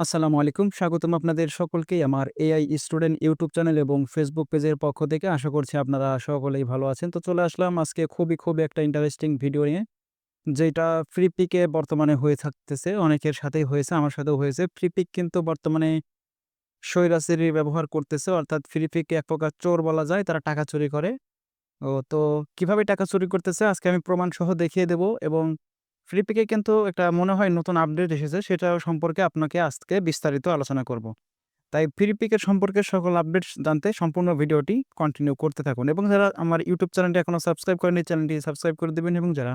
আসসালামু আলাইকুম। স্বাগতম আপনাদের সকলকেই আমার এআই স্টুডেন্ট ইউটিউব চ্যানেল এবং ফেসবুক পেজের পক্ষ থেকে। আশা করছি আপনারা সকলেই ভালো আছেন। তো চলে আসলাম আজকে খুবই, খুবই একটা ইন্টারেস্টিং ভিডিও নিয়ে। যেটা ফ্রি পিকে বর্তমানে হয়ে থাকতেছে। অনেকের সাথেই হয়েছে, আমার সাথেও হয়েছে। ফ্রি পিক কিন্তু বর্তমানে স্বৈরাচারী ব্যবহার করতেছে। অর্থাৎ ফ্রি পিকে এক প্রকার চোর বলা যায়। তারা টাকা চুরি করে। ও তো কীভাবে টাকা চুরি করতেছে আজকে আমি প্রমাণসহ দেখিয়ে দেব এবং ফ্রি পিকে কিন্তু একটা মনে হয় নতুন আপডেট এসেছে সেটা সম্পর্কে আপনাকে আজকে বিস্তারিত আলোচনা করব। তাই ফ্রি পিকের সম্পর্কে সকল আপডেটস জানতে সম্পূর্ণ ভিডিওটি কন্টিনিউ করতে থাকুন এবং যারা আমার ইউটিউব চ্যানেলটি এখনও সাবস্ক্রাইব করেনি চ্যানেলটি সাবস্ক্রাইব করে দেবেন এবং যারা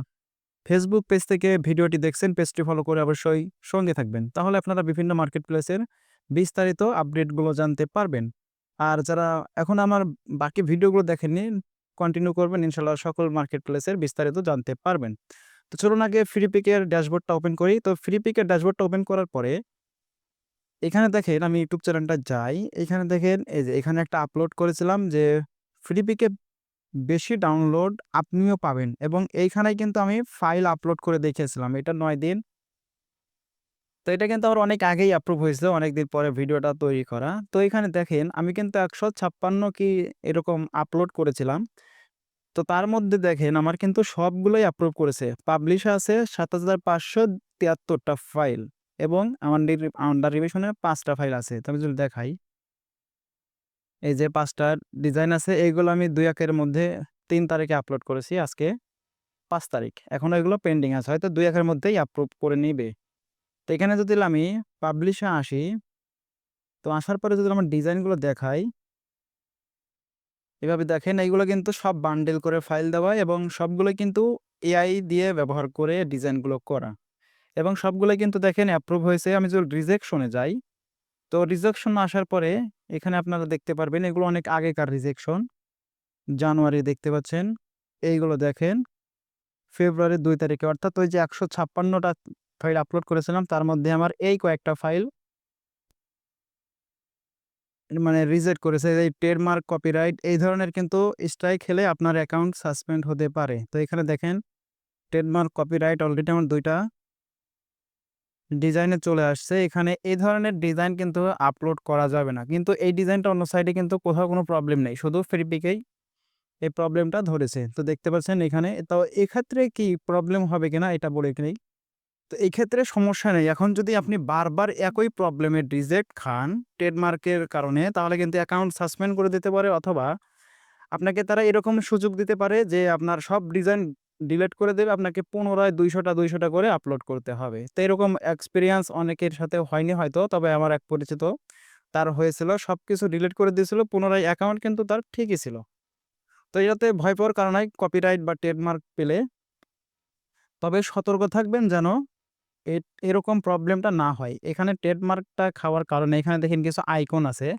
ফেসবুক পেজ থেকে ভিডিওটি দেখছেন পেজটি ফলো করে অবশ্যই সঙ্গে থাকবেন। তাহলে আপনারা বিভিন্ন মার্কেট প্লেসের বিস্তারিত আপডেটগুলো জানতে পারবেন। আর যারা এখন আমার বাকি ভিডিওগুলো দেখেননি কন্টিনিউ করবেন ইনশাল্লাহ সকল মার্কেট প্লেসের বিস্তারিত জানতে পারবেন। তো চলুন আগে ফ্রি পিকের ড্যাশবোর্ডটা ওপেন করি। তো ফ্রি পিকের ড্যাশবোর্ডটা ওপেন করার পরে এখানে দেখেন আমি ইউটিউব চ্যানেলটা যাই। এখানে দেখেন এই যে এখানে একটা আপলোড করেছিলাম যে ফ্রি পিকে বেশি ডাউনলোড আপনিও পাবেন এবং এইখানেই কিন্তু আমি ফাইল আপলোড করে দেখিয়েছিলাম। এটা নয় দিন। তো এটা কিন্তু আমার অনেক আগেই অ্যাপ্রুভ হয়েছিল। অনেকদিন পরে ভিডিওটা তৈরি করা। তো এখানে দেখেন আমি কিন্তু ১৫৬ কি এরকম আপলোড করেছিলাম। তো তার মধ্যে দেখেন আমার কিন্তু সবগুলোই অ্যাপ্রুভ করেছে। পাবলিশ আছে সাত হাজার পাঁচশো তিয়াত্তরটা ফাইল এবং আমার আন্ডার রিভিশনে পাঁচটা ফাইল আছে। তো আমি যদি দেখাই এই যে পাঁচটা ডিজাইন আছে এইগুলো আমি ২-১ মধ্যে তিন তারিখে আপলোড করেছি। আজকে পাঁচ তারিখ। এখন এগুলো পেন্ডিং আছে। হয়তো ২-১ মধ্যেই অ্যাপ্রুভ করে নিবে। তো এখানে যদি আমি পাবলিশে আসি, তো আসার পরে যদি আমার ডিজাইনগুলো দেখাই এভাবে দেখেন এইগুলো কিন্তু সব বান্ডেল করে ফাইল দেওয়া এবং সবগুলো কিন্তু এআই দিয়ে ব্যবহার করে ডিজাইনগুলো করা। এবং সবগুলোই কিন্তু দেখেন অ্যাপ্রুভ হয়েছে। আমি যদি রিজেকশনে যাই, তো রিজেকশন আসার পরে এখানে আপনারা দেখতে পারবেন এগুলো অনেক আগেকার রিজেকশন। জানুয়ারি দেখতে পাচ্ছেন। এইগুলো দেখেন ফেব্রুয়ারির দুই তারিখে অর্থাৎ ওই যে ১৫৬ টা ফাইল আপলোড করেছিলাম তার মধ্যে আমার এই কয়েকটা ফাইল মানে রিজেক্ট করেছে। এই ট্রেডমার্ক, কপিরাইট এই ধরনের কিন্তু স্ট্রাইক খেলে আপনার অ্যাকাউন্ট সাসপেন্ড হতে পারে। তো এখানে দেখেন ট্রেডমার্ক, কপিরাইট অলরেডি আমার দুইটা ডিজাইনে চলে আসছে। এখানে এই ধরনের ডিজাইন কিন্তু আপলোড করা যাবে না। কিন্তু এই ডিজাইনটা অন্য সাইডে কিন্তু কোথাও কোনো প্রবলেম নেই। শুধু ফ্রি পিকেই এই প্রবলেমটা ধরেছে। তো দেখতে পাচ্ছেন এখানে। তো এক্ষেত্রে কি প্রবলেম হবে কিনা এটা বলে নেই। তো এই ক্ষেত্রে সমস্যা নেই। এখন যদি আপনি বারবার একই প্রবলেমে রিজেক্ট খান ট্রেডমার্কের কারণে, তাহলে কিন্তু অ্যাকাউন্ট সাসপেন্ড করে দিতে পারে অথবা আপনাকে তারা এরকম সুযোগ দিতে পারে যে আপনার সব ডিজাইন ডিলিট করে দেবে। আপনাকে পুনরায় দুইশোটা দুইশোটা করে আপলোড করতে হবে। তো এরকম এক্সপিরিয়েন্স অনেকের সাথে হয়নি হয়তো। তবে আমার এক পরিচিত তার হয়েছিল। সব কিছু ডিলেট করে দিয়েছিল। পুনরায় অ্যাকাউন্ট কিন্তু তার ঠিকই ছিল। তো এটাতে ভয় পাওয়ার কারণ কপিরাইট বা ট্রেডমার্ক পেলে। তবে সতর্ক থাকবেন যেন এরকম প্রবলেমটা না হয়। এখানে ট্রেডমার্কটা খাওয়ার কারণে এখানে দেখেন কিছু আইকন আছে।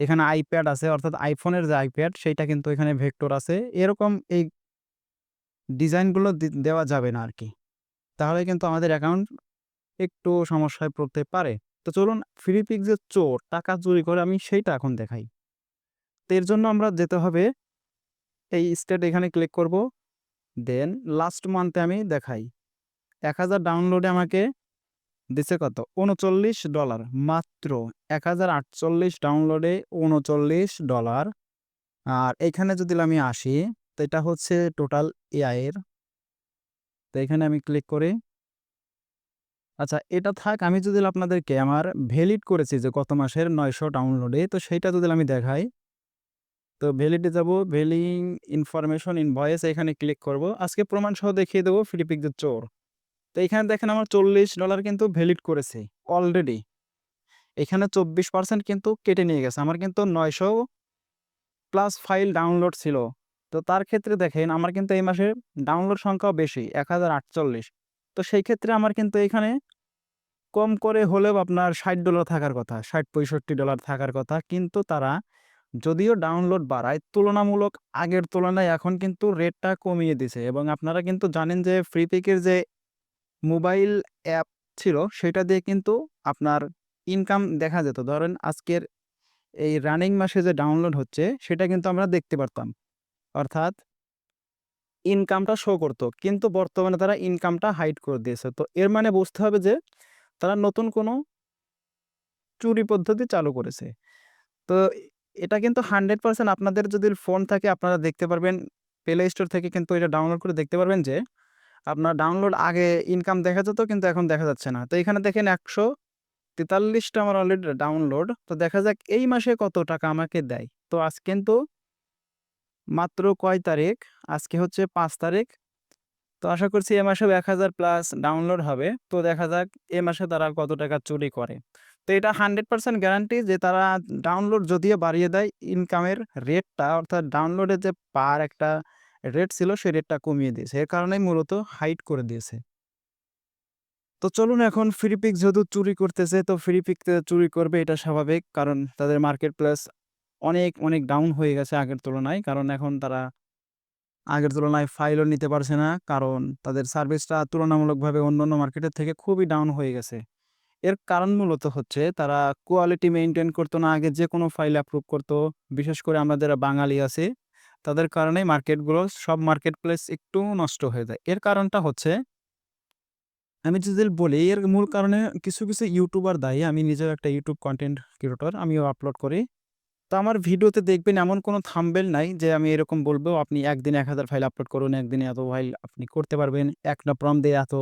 এখানে আইপ্যাড আছে, অর্থাৎ আইফোনের যে আইপ্যাড সেইটা কিন্তু এখানে ভেক্টর আছে। এরকম এই ডিজাইনগুলো দেওয়া যাবে না আর কি তাহলে কিন্তু আমাদের অ্যাকাউন্ট একটু সমস্যায় পড়তে পারে। তো চলুন ফ্রি পিক যে চোর, টাকা চুরি করে, আমি সেইটা এখন দেখাই। তো এর জন্য আমরা যেতে হবে, এই স্টেট এখানে ক্লিক করব। দেন লাস্ট মান্থে আমি দেখাই। ১০০০ ডাউনলোডে আমাকে দিছে কত? $৩৯ মাত্র ১০৪৮ ডাউনলোডে $৩৯ আর এখানে যদি আমি আসি, তো এটা হচ্ছে টোটাল এআইয়ের তো এখানে আমি ক্লিক করি। আচ্ছা এটা থাক, আমি যদি আপনাদেরকে আমার ভ্যালিড করেছি যে গত মাসের ৯০০ ডাউনলোডে তো সেইটা যদি আমি দেখাই। তো ভ্যালিডে যাব ভ্যালিং ইনফরমেশন ইন ভয়েস এখানে ক্লিক করব। আজকে প্রমাণ সহ দেখিয়ে দেবো ফ্রি পিক যে চোর। তো এখানে দেখেন আমার $৪০ কিন্তু ভ্যালিড করেছে অলরেডি। এখানে ২৪% কিন্তু কেটে নিয়ে গেছে। আমার কিন্তু ৯০০ প্লাস ফাইল ডাউনলোড ছিল। তো তার ক্ষেত্রে দেখেন আমার কিন্তু এই মাসে ডাউনলোড সংখ্যাও বেশি ১০৪৮ তো সেই ক্ষেত্রে আমার কিন্তু এখানে কম করে হলেও আপনার $৬০ থাকার কথা, $৬০-৬৫ থাকার কথা। কিন্তু তারা যদিও ডাউনলোড বাড়ায় তুলনামূলক আগের তুলনায় এখন কিন্তু রেটটা কমিয়ে দিছে এবং আপনারা কিন্তু জানেন যে ফ্রি পিকের যে মোবাইল অ্যাপ ছিল, সেটা দিয়ে কিন্তু আপনার ইনকাম দেখা যেত। ধরেন আজকের এই রানিং মাসে যে ডাউনলোড হচ্ছে, সেটা কিন্তু আমরা দেখতে পারতাম। অর্থাৎ ইনকামটা শো করতো, কিন্তু বর্তমানে তারা ইনকামটা হাইড করে দিয়েছে। তো এর মানে বুঝতে হবে যে, তারা নতুন কোনো চুরি পদ্ধতি চালু করেছে। তো এটা কিন্তু 100% আপনাদের যদি ফোন থাকে, আপনারা দেখতে পারবেন প্লে স্টোর থেকে কিন্তু এটা ডাউনলোড করে দেখতে পারবেন যে আপনার ডাউনলোড আগে ইনকাম দেখা যেত, কিন্তু এখন দেখা যাচ্ছে না। তো এখানে দেখেন একশো তেতাল্লিশটা আমার অলরেডি ডাউনলোড। তো দেখা যাক এই মাসে কত টাকা আমাকে দেয়। তো আজ কিন্তু মাত্র কয় তারিখ? আজকে হচ্ছে পাঁচ তারিখ। তো আশা করছি এ মাসেও ১০০০ প্লাস ডাউনলোড হবে। তো দেখা যাক এ মাসে তারা কত টাকা চুরি করে। তো এটা 100% গ্যারান্টি যে তারা ডাউনলোড যদিও বাড়িয়ে দেয় ইনকামের রেটটা অর্থাৎ ডাউনলোডের যে পার একটা রেট ছিল সেই রেটটা কমিয়ে দিয়েছে। এর কারণেই মূলত হাইট করে দিয়েছে। তো চলুন এখন ফ্রি পিক যেহেতু চুরি করতেছে তো ফ্রি পিক চুরি করবে এটা স্বাভাবিক। কারণ তাদের মার্কেট প্লেস অনেক, অনেক ডাউন হয়ে গেছে আগের তুলনায়। কারণ এখন তারা আগের তুলনায় ফাইলও নিতে পারছে না। কারণ তাদের সার্ভিসটা তুলনামূলকভাবে অন্যান্য মার্কেটের থেকে খুবই ডাউন হয়ে গেছে। এর কারণ মূলত হচ্ছে তারা কোয়ালিটি মেইনটেইন করতো না। আগে যে কোনো ফাইল অ্যাপ্রুভ করতো। বিশেষ করে আমরা যারা বাঙালি আছি তাদের কারণেই মার্কেটগুলো সব মার্কেট প্লেস একটু নষ্ট হয়ে যায়। এর কারণটা হচ্ছে আমি যদি বলি এর মূল কারণে কিছু, কিছু ইউটিউবার দায়ী। আমি নিজের একটা ইউটিউব কন্টেন্ট ক্রিয়েটর। আমিও আপলোড করি। তো আমার ভিডিওতে দেখবেন এমন কোনো থাম্বনেল নাই যে আমি এরকম বলব আপনি একদিনে ১০০০ ফাইল আপলোড করুন, একদিনে এত ফাইল আপনি করতে পারবেন। একটা প্রম্পট দিয়ে এত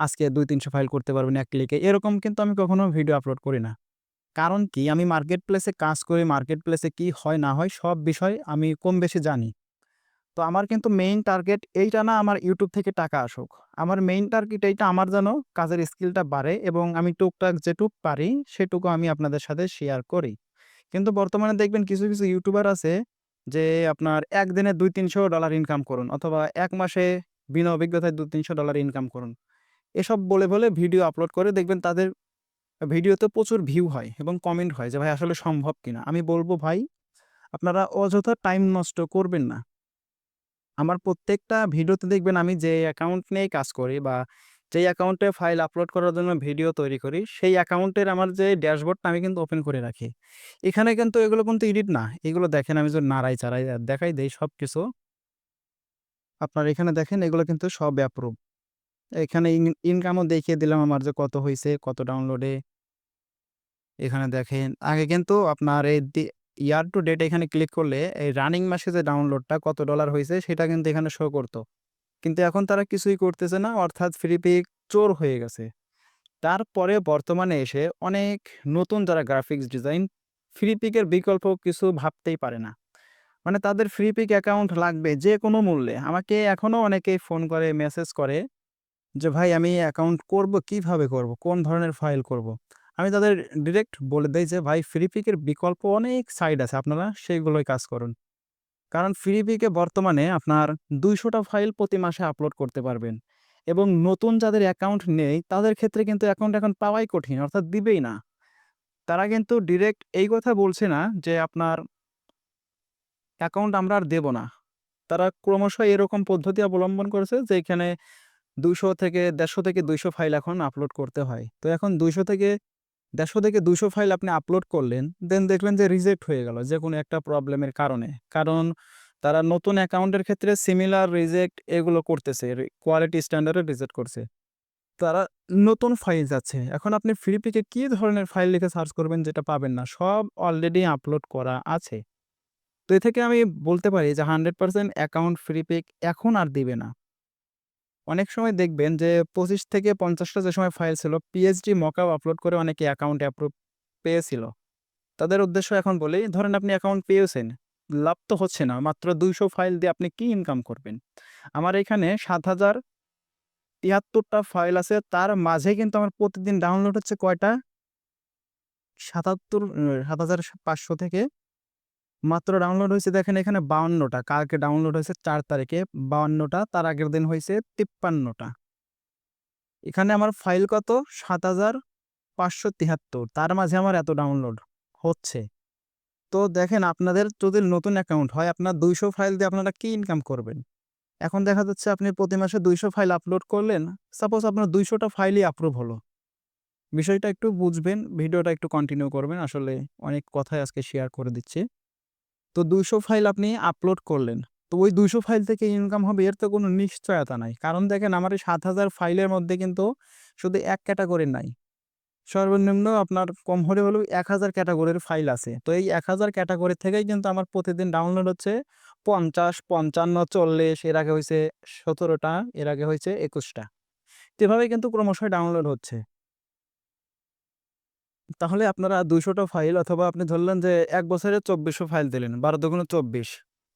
আজকে ২-৩০০ ফাইল করতে পারবেন এক ক্লিকে। এরকম কিন্তু আমি কখনো ভিডিও আপলোড করি না। কারণ কি আমি মার্কেট প্লেসে কাজ করি, মার্কেট প্লেসে কি হয় না হয় সব বিষয় আমি কম বেশি জানি। তো আমার কিন্তু মেইন টার্গেট এইটা না আমার ইউটিউব থেকে টাকা আসুক। আমার মেইন টার্গেট এইটা আমার যেন কাজের স্কিলটা বাড়ে এবং আমি টুকটাক যেটুক পারি সেটুকু আমি আপনাদের সাথে শেয়ার করি। কিন্তু বর্তমানে দেখবেন কিছু, কিছু ইউটিউবার আছে যে আপনার একদিনে $২-৩০০ ইনকাম করুন অথবা এক মাসে বিনা অভিজ্ঞতায় $২-৩০০ ইনকাম করুন। এসব বলে, বলে ভিডিও আপলোড করে দেখবেন তাদের ভিডিওতে প্রচুর ভিউ হয় এবং কমেন্ট হয় যে, ভাই, আসলে সম্ভব কিনা? আমি বলব, ভাই, আপনারা অযথা টাইম নষ্ট করবেন না। আমার প্রত্যেকটা ভিডিওতে দেখবেন আমি যে অ্যাকাউন্ট নিয়েই কাজ করি বা যেই অ্যাকাউন্টে ফাইল আপলোড করার জন্য ভিডিও তৈরি করি, সেই অ্যাকাউন্টের আমার যে ড্যাশবোর্ডটা আমি কিন্তু ওপেন করে রাখি। এখানে কিন্তু এগুলো কিন্তু এডিট না। এগুলো দেখেন আমি যদি নাড়াই চাড়াই দেখাই দেই সব কিছু আপনার এখানে দেখেন এগুলো কিন্তু সব অ্যাপ্রুভ। এখানে ইন ইনকামও দেখিয়ে দিলাম আমার যে কত হয়েছে কত ডাউনলোডে। এখানে দেখেন আগে কিন্তু আপনার এই ইয়ার টু ডেট এখানে ক্লিক করলে এই রানিং মাসে যে ডাউনলোডটা কত ডলার হয়েছে সেটা কিন্তু এখানে শো করতো। কিন্তু এখন তারা কিছুই করতেছে না অর্থাৎ ফ্রি পিক চোর হয়ে গেছে। তারপরে বর্তমানে এসে অনেক নতুন যারা গ্রাফিক্স ডিজাইন ফ্রি পিকের বিকল্প কিছু ভাবতেই পারে না। মানে তাদের ফ্রি পিক অ্যাকাউন্ট লাগবে যে কোনো মূল্যে। আমাকে এখনও অনেকেই ফোন করে, মেসেজ করে যে ভাই আমি অ্যাকাউন্ট করব, কীভাবে করব? কোন ধরনের ফাইল করব? আমি তাদের ডিরেক্ট বলে দেই যে ভাই ফ্রি পিকের বিকল্প অনেক সাইট আছে আপনারা সেইগুলোই কাজ করুন। কারণ ফ্রি পিকে বর্তমানে আপনার দুইশোটা ফাইল প্রতি মাসে আপলোড করতে পারবেন এবং নতুন যাদের অ্যাকাউন্ট নেই তাদের ক্ষেত্রে কিন্তু অ্যাকাউন্ট এখন পাওয়াই কঠিন অর্থাৎ দিবেই না। তারা কিন্তু ডিরেক্ট এই কথা বলছে না যে আপনার অ্যাকাউন্ট আমরা আর দেব না। তারা ক্রমশ এরকম পদ্ধতি অবলম্বন করেছে যে ২০০ থেকে ১৫০ থেকে ২০০ ফাইল এখন আপলোড করতে হয়। তো এখন ২০০ থেকে ১৫০ থেকে ২০০ ফাইল আপনি আপলোড করলেন, দেন দেখলেন যে রিজেক্ট হয়ে গেল যে কোনো একটা প্রবলেমের কারণে। কারণ তারা নতুন অ্যাকাউন্টের ক্ষেত্রে সিমিলার রিজেক্ট এগুলো করতেছে। কোয়ালিটি স্ট্যান্ডার্ডে রিজেক্ট করছে। তারা নতুন ফাইল যাচ্ছে এখন আপনি ফ্রি পিকে কি ধরনের ফাইল লিখে সার্চ করবেন যেটা পাবেন না? সব অলরেডি আপলোড করা আছে। তো এ থেকে আমি বলতে পারি যে 100% অ্যাকাউন্ট ফ্রি পিক এখন আর দিবে না। অনেক সময় দেখবেন যে ২৫ থেকে পঞ্চাশটা যে সময় ফাইল ছিল পিএইচডি মকআপ আপলোড করে অনেকে অ্যাকাউন্ট অ্যাপ্রুভ পেয়েছিল। তাদের উদ্দেশ্য এখন বলি ধরেন আপনি অ্যাকাউন্ট পেয়েছেন, লাভ তো হচ্ছে না। মাত্র ২০০ ফাইল দিয়ে আপনি কি ইনকাম করবেন? আমার এখানে সাত হাজার তিয়াত্তরটা ফাইল আছে তার মাঝে কিন্তু আমার প্রতিদিন ডাউনলোড হচ্ছে কয়টা? ৭৭ অ ৭৫০০ থেকে মাত্র ডাউনলোড হয়েছে দেখেন এখানে ৫২ টা। কালকে ডাউনলোড হয়েছে চার তারিখে ৫২ টা। তার আগের দিন হয়েছে তিপ্পান্নটা এখানে আমার ফাইল কত? ৭৫৭৩ তার মাঝে আমার এত ডাউনলোড হচ্ছে। তো দেখেন আপনাদের যদি নতুন অ্যাকাউন্ট হয় আপনার ২০০ ফাইল দিয়ে আপনারা কি ইনকাম করবেন? এখন দেখা যাচ্ছে আপনি প্রতি মাসে ২০০ ফাইল আপলোড করলেন। সাপোজ আপনার ২০০ টা ফাইলই অ্যাপ্রুভ হলো। বিষয়টা একটু বুঝবেন, ভিডিওটা একটু কন্টিনিউ করবেন। আসলে অনেক কথাই আজকে শেয়ার করে দিচ্ছি। তো ২০০ ফাইল আপনি আপলোড করলেন। তো ওই ২০০ ফাইল থেকে ইনকাম হবে এর তো কোনো নিশ্চয়তা নাই। কারণ দেখেন আমার এই ৭০০০ ফাইলের মধ্যে কিন্তু শুধু এক ক্যাটেগরির নাই। সর্বনিম্ন আপনার কম হলে হলেও এক হাজার ক্যাটাগরির ফাইল আছে। তো এই এক হাজার ক্যাটাগরি থেকেই কিন্তু আমার প্রতিদিন ডাউনলোড হচ্ছে ৫০, ৫৫, ৪০ এর আগে হয়েছে সতেরোটা এর আগে হইছে ২১ টা। তো এভাবেই কিন্তু ক্রমশই ডাউনলোড হচ্ছে। তাহলে আপনারা ২০০ টা ফাইল অথবা আপনি ধরলেন যে এক বছরে ২৪০০ ফাইল দিলেন। ১২ দুগুণে ২৪।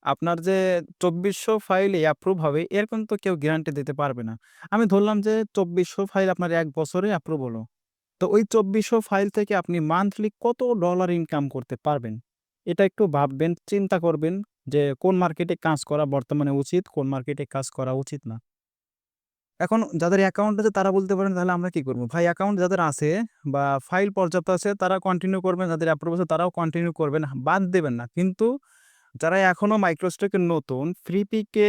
আপনার যে ২৪০০ ফাইল অ্যাপ্রুভ হবে এর তো কেউ গ্যারান্টি দিতে পারবে না। আমি ধরলাম যে ২৪০০ ফাইল আপনার এক বছরে অ্যাপ্রুভ হলো। তো ওই ২৪০০ ফাইল থেকে আপনি মান্থলি কত ডলার ইনকাম করতে পারবেন? এটা একটু ভাববেন, চিন্তা করবেন যে কোন মার্কেটে কাজ করা বর্তমানে উচিত, কোন মার্কেটে কাজ করা উচিত না। এখন যাদের অ্যাকাউন্ট আছে তারা বলতে পারেন তাহলে আমরা কি করব ভাই অ্যাকাউন্ট যাদের আছে বা ফাইল পর্যাপ্ত আছে তারা কন্টিনিউ করবেন, যাদের অ্যাপ্রুভ আছে তারাও কন্টিনিউ করবেন, বাদ দেবেন না। কিন্তু যারা এখনও মাইক্রোস্টকে নতুন, ফ্রি পিকে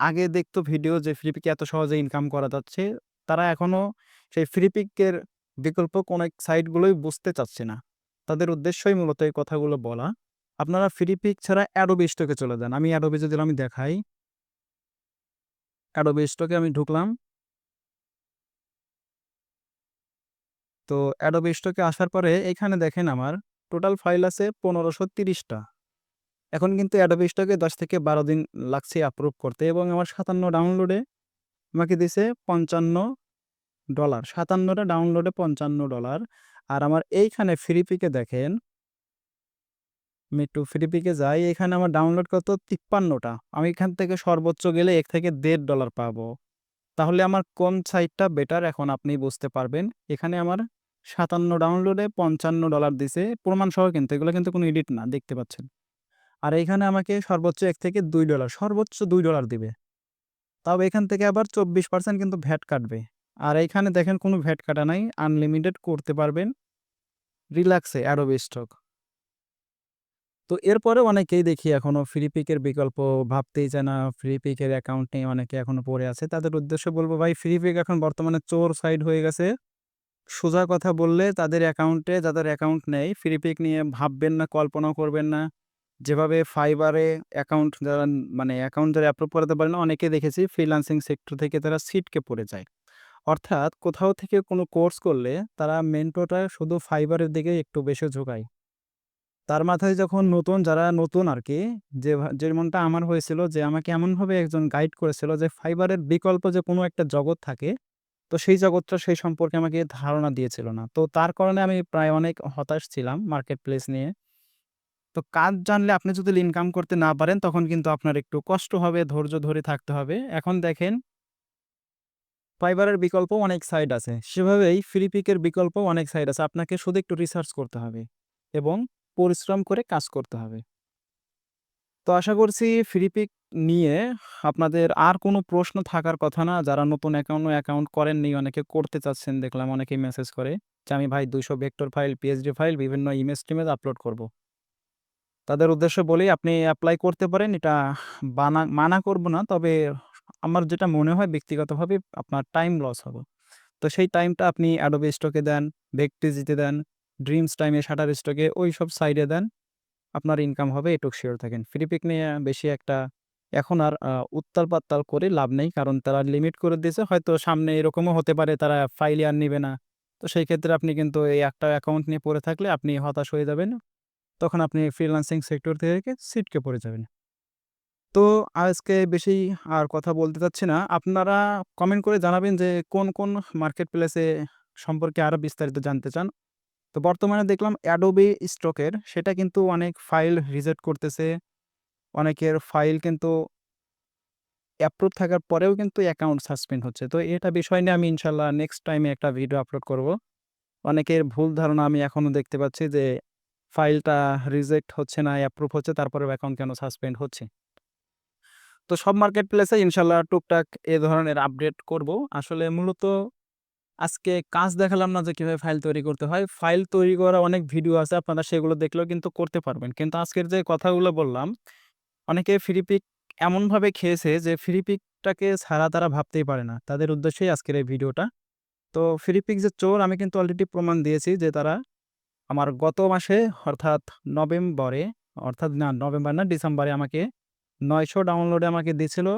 আগে দেখতো ভিডিও যে ফ্রি পিকে এত সহজে ইনকাম করা যাচ্ছে, তারা এখনও সেই ফ্রি পিকের বিকল্প কোন সাইটগুলোই বুঝতে চাচ্ছে না। তাদের উদ্দেশ্যই মূলত এই কথাগুলো বলা। আপনারা ফ্রি পিক ছাড়া অ্যাডোবি স্টকে চলে যান। আমি অ্যাডোবি যদি আমি দেখাই অ্যাডোবি স্টকে আমি ঢুকলাম। তো অ্যাডোবি স্টকে আসার পরে এখানে দেখেন আমার টোটাল ফাইল আছে পনেরোশো তিরিশটা। এখন কিন্তু অ্যাডোবি স্টকে ১০ থেকে ১২ দিন লাগছে অ্যাপ্রুভ করতে এবং আমার ৫৭ ডাউনলোডে আমাকে দিছে পঞ্চান্ন ডলার সাতান্নটা ডাউনলোডে $৫৫ আর আমার এইখানে ফ্রি পিকে দেখেন আমি একটু ফ্রি পিকে যাই। এখানে আমার ডাউনলোড কত তিপ্পান্নটা আমি এখান থেকে সর্বোচ্চ গেলে এক থেকে $১.৫ পাবো। তাহলে আমার কোন সাইটটা বেটার এখন আপনি বুঝতে পারবেন। এখানে আমার ৫৭ ডাউনলোডে $৫৫ দিছে। প্রমাণসহ কিন্তু, এগুলো কিন্তু কোনো এডিট না, দেখতে পাচ্ছেন। আর এইখানে আমাকে সর্বোচ্চ এক থেকে দুই ডলার সর্বোচ্চ দুই ডলার দিবে। তাও এখান থেকে আবার ২৪% কিন্তু ভ্যাট কাটবে। আর এইখানে দেখেন কোনো ভ্যাট কাটা নাই। আনলিমিটেড করতে পারবেন। রিল্যাক্সে অ্যাডোবি স্টক। তো এরপরেও অনেকেই দেখি এখনও ফ্রি পিকের বিকল্প ভাবতেই চায় না। ফ্রি পিকের অ্যাকাউন্ট নিয়ে অনেকে এখনও পড়ে আছে। তাদের উদ্দেশ্যে বলব ভাই ফ্রি পিক এখন বর্তমানে চোর সাইড হয়ে গেছে। সোজা কথা বললে তাদের অ্যাকাউন্টে যাদের অ্যাকাউন্ট নেই ফ্রি পিক নিয়ে ভাববেন না, কল্পনাও করবেন না। যেভাবে ফাইবারে অ্যাকাউন্ট যারা মানে অ্যাকাউন্ট যারা অ্যাপ্রুভ করাতে পারে না অনেকে দেখেছি ফ্রিলান্সিং সেক্টর থেকে তারা সিটকে পড়ে যায়। অর্থাৎ কোথাও থেকে কোনো কোর্স করলে তারা মেন্টরটা শুধু ফাইবারের দিকে একটু বেশি ঝোঁকায়। তার মাথায় যখন নতুন যারা নতুন আর কি যে যেমনটা আমার হয়েছিল যে আমাকে এমনভাবে একজন গাইড করেছিল যে ফাইবারের বিকল্প যে কোনো একটা জগৎ থাকে, তো সেই জগৎটা সেই সম্পর্কে আমাকে ধারণা দিয়েছিল না। তো তার কারণে আমি প্রায় অনেক হতাশ ছিলাম মার্কেট প্লেস নিয়ে। তো কাজ জানলে আপনি যদি ইনকাম করতে না পারেন তখন কিন্তু আপনার একটু কষ্ট হবে, ধৈর্য ধরে থাকতে হবে। এখন দেখেন ফাইবারের বিকল্প অনেক সাইট আছে। সেভাবেই ফ্রি পিকের বিকল্পও অনেক সাইট আছে। আপনাকে শুধু একটু রিসার্চ করতে হবে এবং পরিশ্রম করে কাজ করতে হবে। তো আশা করছি ফ্রি পিক নিয়ে আপনাদের আর কোনো প্রশ্ন থাকার কথা না। যারা নতুন অ্যাকাউন্ট অ্যাকাউন্ট করেননি অনেকে করতে চাচ্ছেন দেখলাম অনেকেই মেসেজ করে যে আমি ভাই ২০০ ভেক্টর ফাইল, পিএইচডি ফাইল বিভিন্ন ইমেজ-টিমেজ আপলোড করব। তাদের উদ্দেশ্যে বলি আপনি অ্যাপ্লাই করতে পারেন। এটা বানা মানা করব না। তবে আমার যেটা মনে হয় ব্যক্তিগতভাবে আপনার টাইম লস হবে। তো সেই টাইমটা আপনি অ্যাডোবি স্টকে দেন, ভেক্টিজিতে দেন, ড্রিমস টাইমে, শাটার স্টকে ওই সব সাইডে দেন। আপনার ইনকাম হবে এটুক শিওর থাকেন। ফ্রি পিক নিয়ে বেশি একটা এখন আর আ উত্তাল-পাত্তাল করে লাভ নেই। কারণ তারা লিমিট করে দিয়েছে। হয়তো সামনে এরকমও হতে পারে তারা ফাইল আর নিবে না। তো সেই ক্ষেত্রে আপনি কিন্তু এই একটা অ্যাকাউন্ট নিয়ে পড়ে থাকলে আপনি হতাশ হয়ে যাবেন। তখন আপনি ফ্রিল্যান্সিং সেক্টর থেকে সিটকে পড়ে যাবেন। তো আজকে বেশি আর কথা বলতে চাচ্ছি না। আপনারা কমেন্ট করে জানাবেন যে কোন, কোন মার্কেট প্লেসে সম্পর্কে আরও বিস্তারিত জানতে চান। তো বর্তমানে দেখলাম অ্যাডোবি স্টকের সেটা কিন্তু অনেক ফাইল রিজেক্ট করতেছে। অনেকের ফাইল কিন্তু অ্যাপ্রুভ থাকার পরেও কিন্তু অ্যাকাউন্ট সাসপেন্ড হচ্ছে। তো এটা বিষয় নিয়ে আমি ইনশাল্লাহ নেক্সট টাইমে একটা ভিডিও আপলোড করব। অনেকের ভুল ধারণা আমি এখনও দেখতে পাচ্ছি যে ফাইলটা রিজেক্ট হচ্ছে না, অ্যাপ্রুভ হচ্ছে তারপরেও অ্যাকাউন্ট কেন সাসপেন্ড হচ্ছে। তো সব মার্কেট প্লেসে ইনশাল্লাহ টুকটাক এ ধরনের আপডেট করব। আসলে মূলত আজকে কাজ দেখালাম না যে কীভাবে ফাইল তৈরি করতে হয়। ফাইল তৈরি করা অনেক ভিডিও আছে আপনারা সেগুলো দেখলেও কিন্তু করতে পারবেন। কিন্তু আজকের যে কথাগুলো বললাম, অনেকে ফ্রি পিক এমনভাবে খেয়েছে যে ফ্রি পিকটাকে ছাড়া তারা ভাবতেই পারে না। তাদের উদ্দেশ্যেই আজকের এই ভিডিওটা। তো ফ্রি পিক যে চোর আমি কিন্তু অলরেডি প্রমাণ দিয়েছি যে তারা আমার গত মাসে অর্থাৎ নভেম্বরে অর্থাৎ না নভেম্বর না ডিসেম্বরে আমাকে ৯০০ ডাউনলোডে আমাকে দিছিল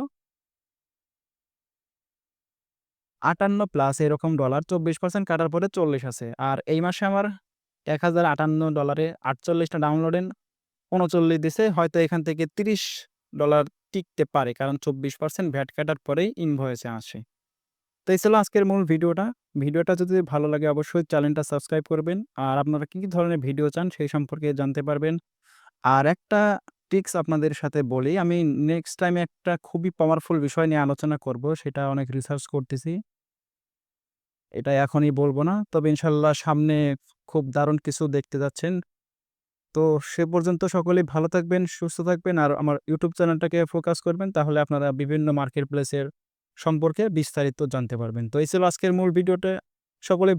আটান্ন প্লাস এরকম ডলার চব্বিশ পার্সেন্ট কাটার পরে চল্লিশ আছে। আর এই মাসে আমার এক হাজার আটান্ন ডলারে আটচল্লিশটা ডাউনলোডে উনচল্লিশ দিছে, হয়তো এখান থেকে তিরিশ ডলার টিকতে পারে, কারণ চব্বিশ পার্সেন্ট ভ্যাট কাটার পরেই ইনভয়েসে আসে। তো এই ছিল আজকের মূল ভিডিওটা। ভিডিওটা যদি ভালো লাগে অবশ্যই চ্যানেলটা সাবস্ক্রাইব করবেন। আর আপনারা কী কী ধরনের ভিডিও চান সেই সম্পর্কে জানতে পারবেন। আর একটা টিক্স আপনাদের সাথে বলি, আমি নেক্সট টাইমে একটা খুবই পাওয়ারফুল বিষয় নিয়ে আলোচনা করব, সেটা অনেক রিসার্চ করতেছি। এটা এখনই বলব না। তবে ইনশাল্লাহ সামনে খুব দারুণ কিছু দেখতে যাচ্ছেন। তো সে পর্যন্ত সকলেই ভালো থাকবেন, সুস্থ থাকবেন আর আমার ইউটিউব চ্যানেলটাকে ফোকাস করবেন, তাহলে আপনারা বিভিন্ন মার্কেট প্লেসের সম্পর্কে বিস্তারিত জানতে পারবেন। তো এই ছিল আজকের মূল ভিডিওটা সকলেই